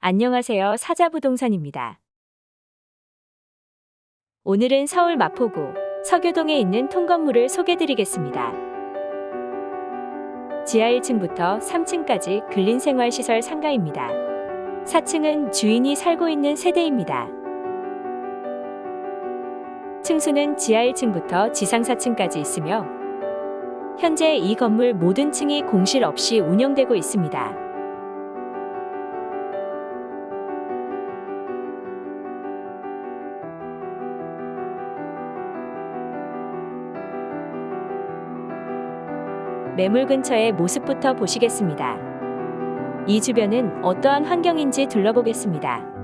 안녕하세요. 사자부동산입니다. 오늘은 서울 마포구 서교동에 있는 통건물을 소개드리겠습니다. 지하 1층부터 3층까지 근린생활시설 상가입니다. 4층은 주인이 살고 있는 세대입니다. 층수는 지하 1층부터 지상 4층까지 있으며 현재 이 건물 모든 층이 공실 없이 운영되고 있습니다. 매물 근처의 모습부터 보시겠습니다. 이 주변은 어떠한 환경인지 둘러보겠습니다.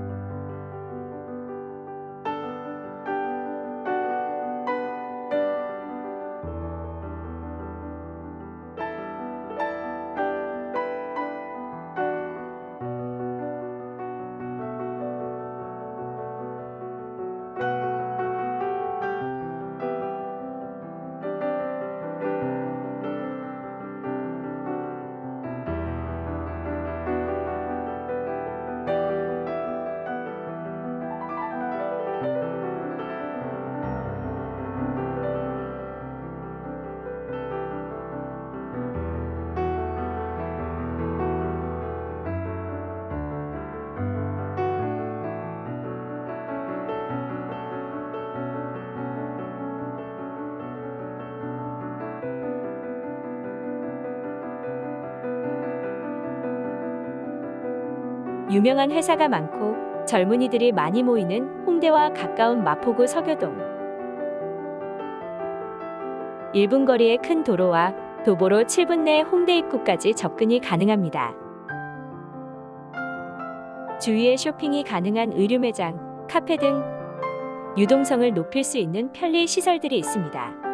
유명한 회사가 많고 젊은이들이 많이 모이는 홍대와 가까운 마포구 서교동. 1분 거리의 큰 도로와 도보로 7분 내 홍대 입구까지 접근이 가능합니다. 주위에 쇼핑이 가능한 의류 매장, 카페 등 유동성을 높일 수 있는 편리 시설들이 있습니다.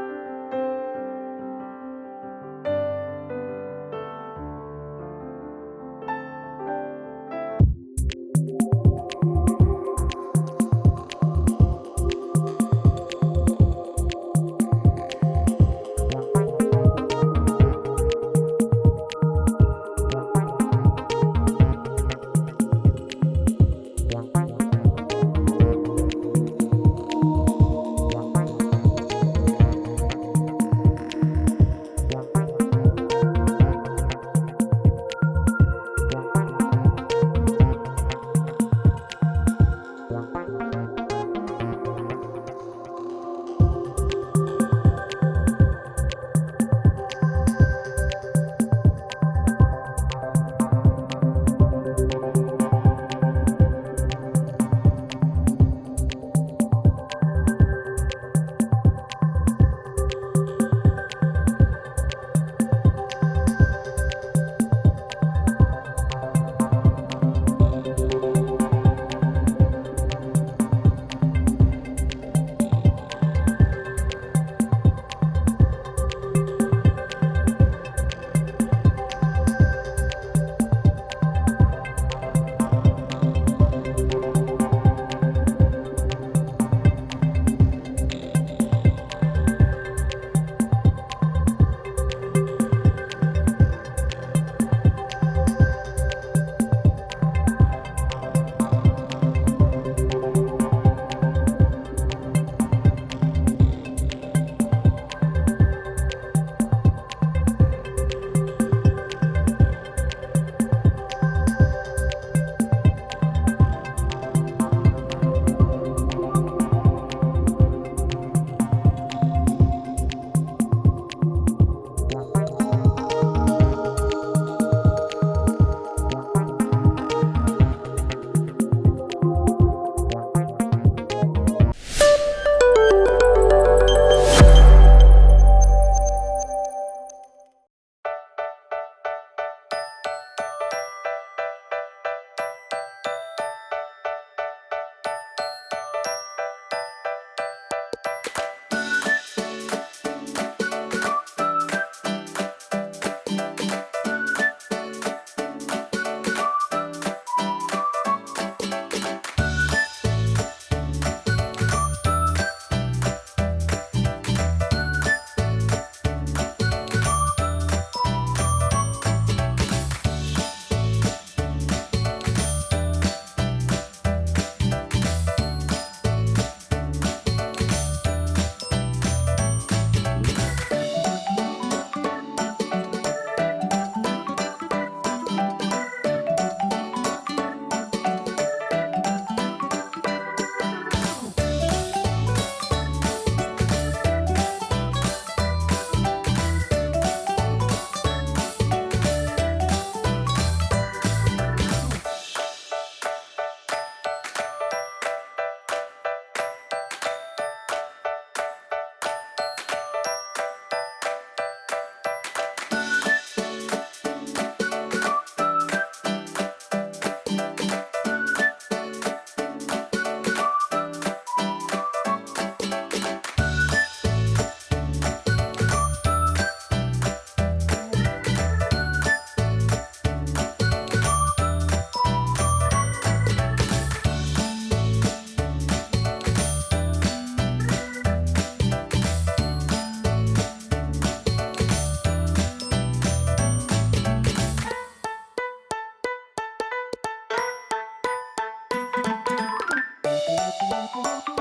Música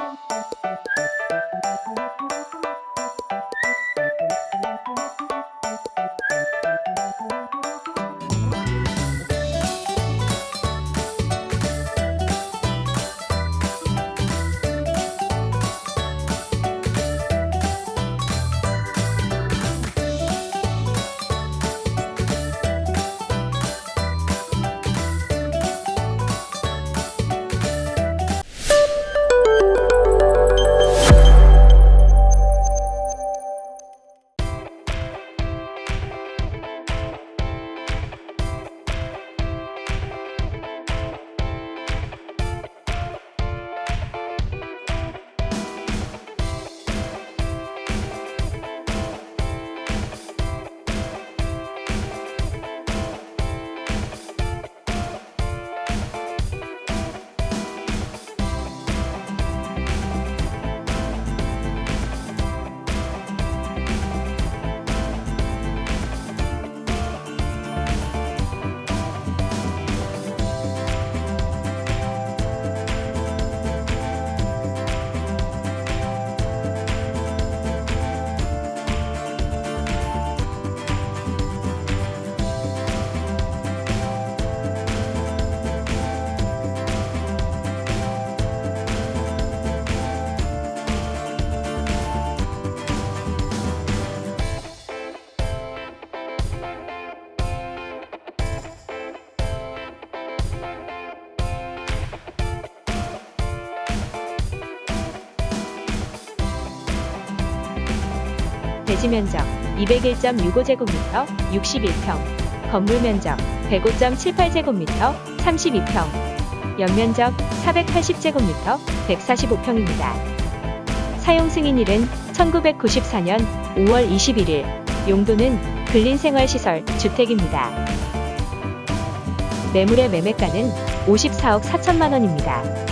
대지 면적 201.65제곱미터 61평, 건물 면적 105.78제곱미터 32평, 연면적 480제곱미터 145평입니다. 사용 승인일은 1994년 5월 21일, 용도는 근린생활시설 주택입니다. 매물의 매매가는 54억 4천만 원입니다.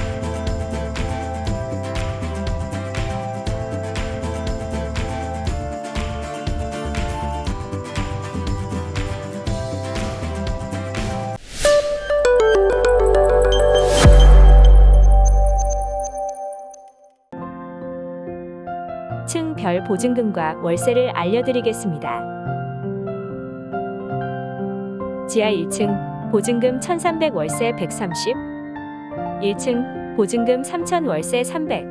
층별 보증금과 월세를 알려드리겠습니다. 지하 1층 보증금 1300 월세 130 1층 보증금 3000 월세 300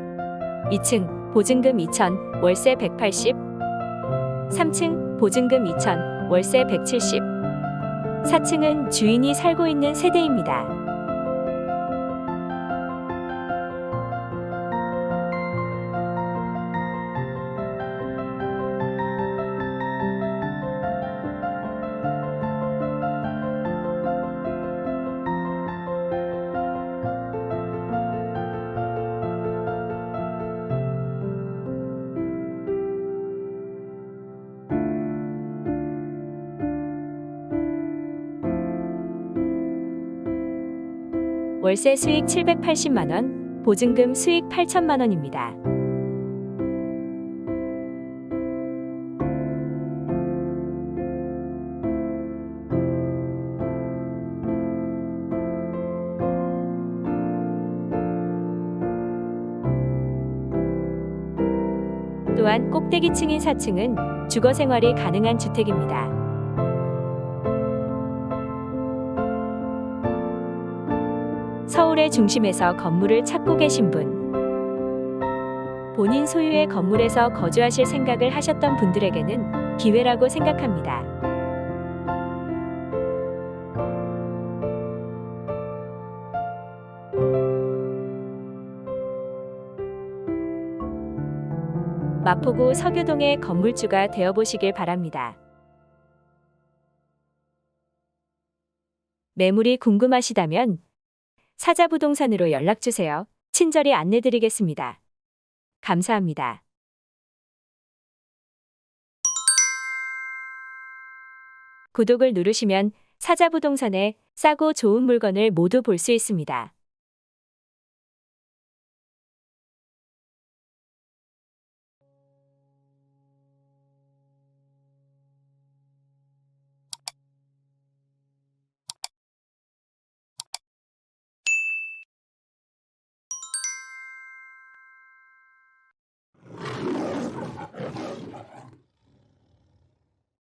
2층 보증금 2000 월세 180 3층 보증금 2000 월세 170 4층은 주인이 살고 있는 세대입니다. 월세 수익 780만 원, 보증금 수익 8천만 원입니다. 또한 꼭대기층인 4층은 주거 생활이 가능한 주택입니다. 서울의 중심에서 건물을 찾고 계신 분, 본인 소유의 건물에서 거주하실 생각을 하셨던 분들에게는 기회라고 생각합니다. 마포구 서교동의 건물주가 되어보시길 바랍니다. 매물이 궁금하시다면 사자부동산으로 연락주세요. 친절히 안내드리겠습니다. 감사합니다. 구독을 누르시면 사자부동산의 싸고 좋은 물건을 모두 볼 수 있습니다.